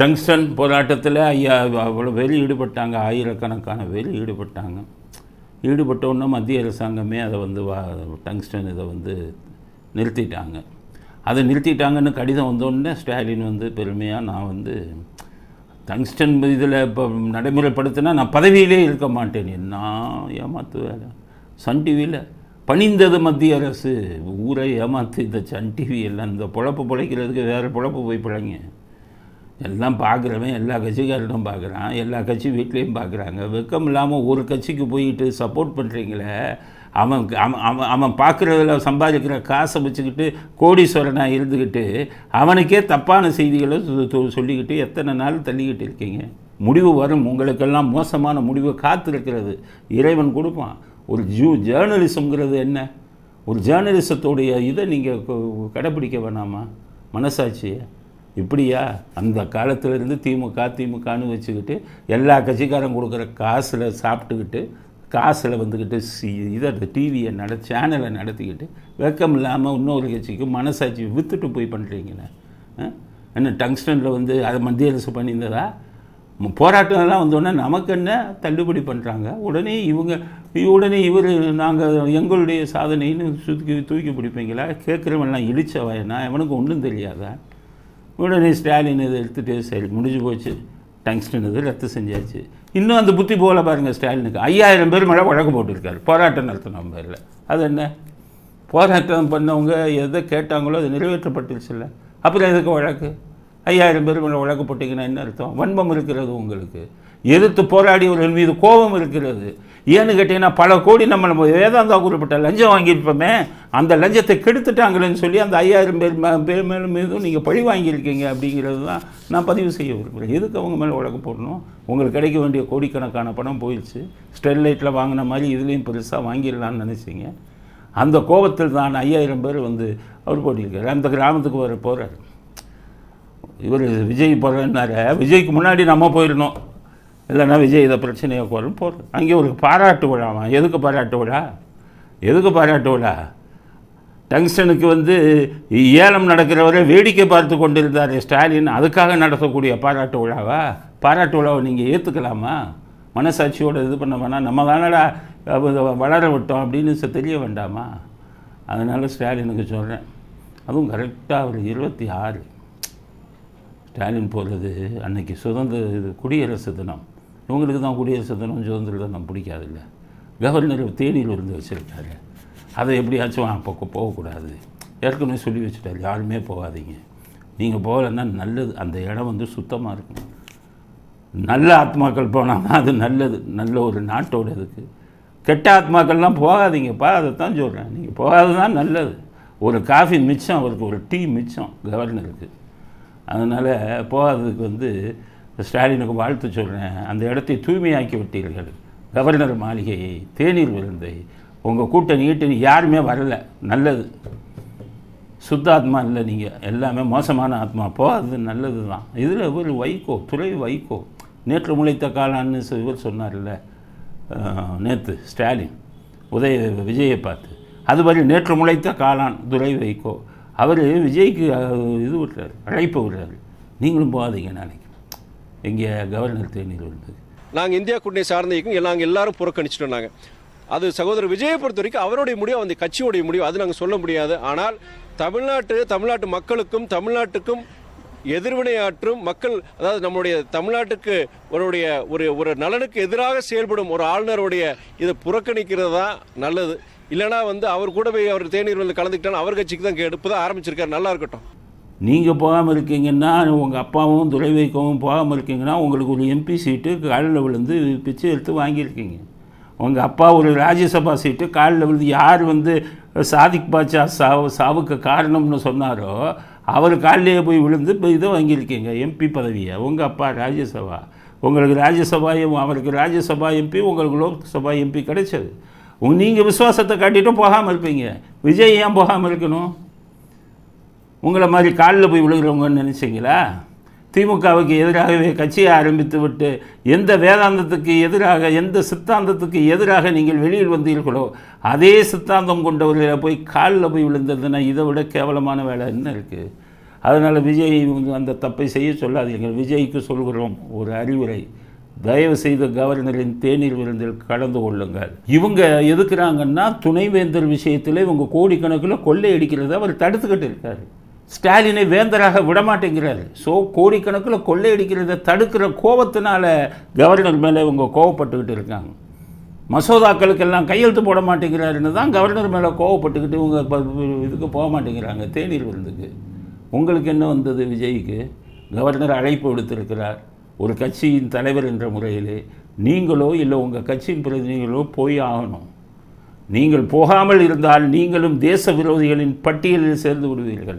Tungsten போராட்டத்தில் ஐயா அவ்வளோ வெளி ஈடுபட்டாங்க. ஆயிரக்கணக்கான வெளி ஈடுபட்டாங்க. ஈடுபட்டோன்னே மத்திய அரசாங்கமே அதை வந்து வா டங்ஸ்டன் இதை வந்து நிறுத்திட்டாங்க. அதை நிறுத்திட்டாங்கன்னு கடிதம் வந்தோடனே ஸ்டாலின் வந்து பெருமையாக நான் வந்து டங்ஸ்டன் இதில் இப்போ நடைமுறைப்படுத்தினா நான் பதவியிலே இருக்க மாட்டேன். என்ன ஏமாத்துவேல சன் டிவியில் பணிந்தது மத்திய அரசு. ஊரை ஏமாத்து இந்த சன் டிவி எல்லாம் இந்த பொழப்பு பிழைக்கிறதுக்கு வேறு பொழப்பு போய் பிழைங்க. எல்லாம் பார்க்குறவன் எல்லா கட்சிக்காரனும் பார்க்குறான் எல்லா கட்சி வீட்லேயும் பார்க்குறாங்க. வெக்கம் இல்லாமல் ஒரு கட்சிக்கு போயிட்டு சப்போர்ட் பண்ணுறீங்களே அவன் அவன் அவன் அவன் பார்க்குறதுல சம்பாதிக்கிற காசை வச்சுக்கிட்டு கோடீஸ்வரனாக இருந்துக்கிட்டு அவனுக்கே தப்பான செய்திகளை சொல்லிக்கிட்டு எத்தனை நாள் தள்ளிக்கிட்டு இருக்கீங்க? முடிவு வரும். உங்களுக்கெல்லாம் மோசமான முடிவு காத்திருக்கிறது. இறைவன் கொடுப்பான். ஒரு ஜூ ஜேர்னலிசம்ங்கிறது என்ன? ஒரு ஜேர்னலிசத்தோடைய இதை நீங்கள் கடைப்பிடிக்க வேணாமா? மனசாட்சியை? இப்படியா? அந்த காலத்திலேருந்து திமுக திமுகன்னு வச்சுக்கிட்டு எல்லா கட்சிக்காரன் கொடுக்குற காசில் சாப்பிட்டுக்கிட்டு காசில் வந்துக்கிட்டு சி இதை டிவியை நட சேனலை நடத்திக்கிட்டு வெக்கம் இல்லாமல் இன்னொரு கட்சிக்கு மனசாட்சி விற்றுட்டு போய் பண்ணுறீங்களே என்ன டங்ஸ்டனில் வந்து அதை மத்திய அரசு பண்ணியிருந்ததா? போராட்டம்லாம் வந்தோடனே நமக்கு என்ன தள்ளுபடி பண்ணுறாங்க உடனே இவங்க உடனே இவர் நாங்கள் எங்களுடைய சாதனைன்னு சுற்றி தூக்கி பிடிப்பீங்களா? கேட்குறவன்லாம் இழிச்சவா என்ன இவனுக்கு ஒன்றும் தெரியாதா? உடனே ஸ்டாலின் இதை எடுத்துகிட்டே சரி முடிஞ்சு போச்சு. டங்ஸ்டன் இது ரத்து செஞ்சாச்சு. இன்னும் அந்த புத்தி போல பாருங்கள் ஸ்டாலினுக்கு. ஐயாயிரம் பேர் மேலே வழக்கு போட்டிருக்காரு. போராட்டம் நடத்தினோம் பேரில் அது என்ன? போராட்டம் பண்ணவங்க எதை கேட்டாங்களோ அது நிறைவேற்றப்பட்டுருச்சுல்ல. அப்புறம் எதுக்கு வழக்கு? ஐயாயிரம் பேர் உங்களை வழக்கு போட்டிங்கன்னா என்ன அர்த்தம்? வன்மம் இருக்கிறது உங்களுக்கு. எதிர்த்து போராடியவர்கள் மீது கோபம் இருக்கிறது. ஏன்னு கேட்டிங்கன்னா பல கோடி நம்ம நம்ம வேதாந்தா குறிப்பிட்ட லஞ்சம் வாங்கியிருப்போமே அந்த லஞ்சத்தை கெடுத்துட்டாங்களேன்னு சொல்லி அந்த ஐயாயிரம் பேர் மே- பேர் மேலும் மீதும் நீங்கள் பழி வாங்கியிருக்கீங்க அப்படிங்கிறது தான் நான் பதிவு செய்ய விரும்புகிறேன் எதுக்கு அவங்க மேலே வழக்கு போடணும்? உங்களுக்கு கிடைக்க வேண்டிய கோடிக்கணக்கான பணம் போயிடுச்சு. ஸ்டெர்லைட்டில் வாங்கின மாதிரி இதுலேயும் பெருசாக வாங்கிடலாம்னு நினச்சிங்க. அந்த கோபத்தில் தான் ஐயாயிரம் பேர் வந்து அவர் போட்டிருக்காரு. அந்த கிராமத்துக்கு வர போகிறார் இவர் விஜய் போகிறேன்னாரு விஜய்க்கு முன்னாடி நம்ம போயிடணும் இல்லைன்னா விஜய் இதை பிரச்சனையை போகிறோம் போகிறோம் அங்கே ஒரு பாராட்டு விழாமா எதுக்கு பாராட்டு விழா? எதுக்கு பாராட்டு விழா? டங்ஸ்டனுக்கு வந்து ஏலம் நடக்கிறவரை வேடிக்கை பார்த்து கொண்டிருந்தார் ஸ்டாலின். அதுக்காக நடத்தக்கூடிய பாராட்டு விழாவா? பாராட்டு விழாவை நீங்கள் ஏற்றுக்கலாமா மனசாட்சியோடு இது பண்ண வேணாம். நம்ம தானடா வளர விட்டோம் அப்படின்னு தெரிய வேண்டாமா? அதனால் ஸ்டாலினுக்கு சொல்கிறேன் அதுவும் கரெக்டாக ஒரு இருபத்தி ஆறு. ஸ்டாலின் போகிறது அன்னைக்கு சுதந்திர இது குடியரசு தினம். இவங்களுக்கு தான் குடியரசு தினம் சுதந்திர தினம் பிடிக்காதுல்ல. கவர்னர் தேனியில் இருந்து வச்சுருக்காரு. அதை எப்படியாச்சும் அப்போ போகக்கூடாது. ஏற்கனவே சொல்லி வச்சுட்டாரு யாருமே போகாதீங்க. நீங்கள் போகலைன்னா நல்லது அந்த இடம் வந்து சுத்தமாக இருக்கும் நல்ல ஆத்மாக்கள் போனால் தான் அது நல்லது நல்ல ஒரு நாட்டோட இதுக்கு கெட்ட ஆத்மாக்கள்லாம் போகாதீங்கப்பா அதை தான் சொல்கிறேன் நீங்கள் போகாது தான் நல்லது. ஒரு காஃபி மிச்சம் அவருக்கு ஒரு டீ மிச்சம் கவர்னருக்கு. அதனால் போகாததுக்கு வந்து ஸ்டாலினுக்கு வாழ்த்து சொல்கிறேன் அந்த இடத்தை தூய்மையாக்கி விட்டீர்கள். கவர்னர் மாளிகையை தேநீர் விருந்தை. உங்கள் கூட்டணி ஈட்டணி யாருமே வரல. நல்லது. சுத்த ஆத்மா இல்லை நீங்கள் எல்லாமே மோசமான ஆத்மா. போகாதது நல்லது தான் இதில் ஒரு வைகோ துறை வைகோ. நேற்று முளைத்த காலான்னு இவர் சொன்னார்ல. நேற்று ஸ்டாலின். உதய விஜயை பார்த்து. அது மாதிரி நேற்று முளைத்த காளான் துரை வைகோ. அவர் விஜய்க்கு இது விடுறாரு அழைப்பு விடுறாரு. நீங்களும் போகாதீங்க நாளைக்கு. இங்கே கவர்னர் தேநீர் வந்தது நாங்கள் இந்தியா கூட்டணி சார்ந்த இயக்கம் நாங்கள் எல்லாரும் புறக்கணிச்சிட்டோம் நாங்கள் அது சகோதரர் விஜயை பொறுத்த வரைக்கும் அவருடைய முடிவு அந்த கட்சியுடைய முடிவு அது நாங்கள் சொல்ல முடியாது. ஆனால் தமிழ்நாட்டு தமிழ்நாட்டு மக்களுக்கும் தமிழ்நாட்டுக்கும் எதிர்வினையாற்றும் மக்கள் அதாவது நம்முடைய தமிழ்நாட்டுக்கு அவருடைய ஒரு ஒரு நலனுக்கு எதிராக செயல்படும் ஒரு ஆளுநருடைய இதை புறக்கணிக்கிறது தான் நல்லது. இல்லைனா வந்து அவர் கூட போய் அவர் தேநீர் வந்து கலந்துக்கிட்டாலும் அவர் கட்சிக்கு தான் கேடு. இப்போ தான் ஆரம்பிச்சிருக்காரு. நல்லா இருக்கட்டும். நீங்கள் போகாமல் இருக்கீங்கன்னா உங்கள் அப்பாவும் துறை வைக்கவும் போகாமல் இருக்கீங்கன்னா உங்களுக்கு ஒரு எம்பி சீட்டு காலில் விழுந்து பிச்சை எடுத்து வாங்கியிருக்கீங்க. உங்கள் அப்பா ஒரு ராஜ்யசபா சீட்டு காலில் விழுந்து யார் வந்து சாதிக் பாட்சா சாவு சாவுக்கு காரணம்னு சொன்னாரோ அவர் காலிலேயே போய் விழுந்து இப்போ இதை வாங்கியிருக்கீங்க எம்பி பதவியை. உங்கள் அப்பா ராஜ்யசபா. உங்களுக்கு ராஜ்யசபா எம்- அவருக்கு ராஜ்யசபா எம்பி உங்களுக்கு லோக்சபா எம்பி கிடைச்சது. உங்க நீங்கள் விசுவாசத்தை காட்டிட்டும் போகாமல் இருப்பீங்க. விஜய் ஏன் போகாமல் இருக்கணும்? உங்களை மாதிரி காலில் போய் விழுகிறவங்கன்னு நினச்சிங்களா? திமுகவுக்கு எதிராகவே கட்சியை ஆரம்பித்து விட்டு எந்த வேதாந்தத்துக்கு எதிராக எந்த சித்தாந்தத்துக்கு எதிராக நீங்கள் வெளியில் வந்தீர்களோ அதே சித்தாந்தம் கொண்டவர்களை போய் காலில் போய் விழுந்ததுன்னா இதை விட கேவலமான வேலை என்ன இருக்குது அதனால் விஜய் அந்த தப்பை செய்ய சொல்லாதீர்கள். விஜய்க்கு சொல்கிறோம் ஒரு அறிவுரை. தயவு செய்து கவர்னரின் தேநீர் விருந்தில் கலந்து கொள்ளுங்கள். இவங்க எதுக்குறாங்கன்னா துணைவேந்தர் விஷயத்தில் இவங்க கோடிக்கணக்கில் கொள்ளையடிக்கிறத அவர் தடுத்துக்கிட்டு இருக்காரு. ஸ்டாலினை வேந்தராக விடமாட்டேங்கிறாரு. ஸோ கோடிக்கணக்கில் கொள்ளையடிக்கிறத தடுக்கிற கோபத்தினால கவர்னர் மேலே இவங்க கோவப்பட்டுக்கிட்டு இருக்காங்க. மசோதாக்களுக்கெல்லாம் கையெழுத்து போட மாட்டேங்கிறாருன்னு தான் கவர்னர் மேலே கோவப்பட்டுக்கிட்டு இவங்க இதுக்கு போக மாட்டேங்கிறாங்க தேநீர் விருந்துக்கு. உங்களுக்கு என்ன வந்தது விஜய்க்கு? கவர்னர் அழைப்பு விடுத்திருக்கிறார். ஒரு கட்சியின் தலைவர் என்ற முறையிலே நீங்களோ இல்லை உங்கள் கட்சியின் பிரதிநிதிகளோ போய் ஆகணும். நீங்கள் போகாமல் இருந்தால் நீங்களும் தேச விரோதிகளின் பட்டியலில் சேர்ந்து விடுவீர்கள்.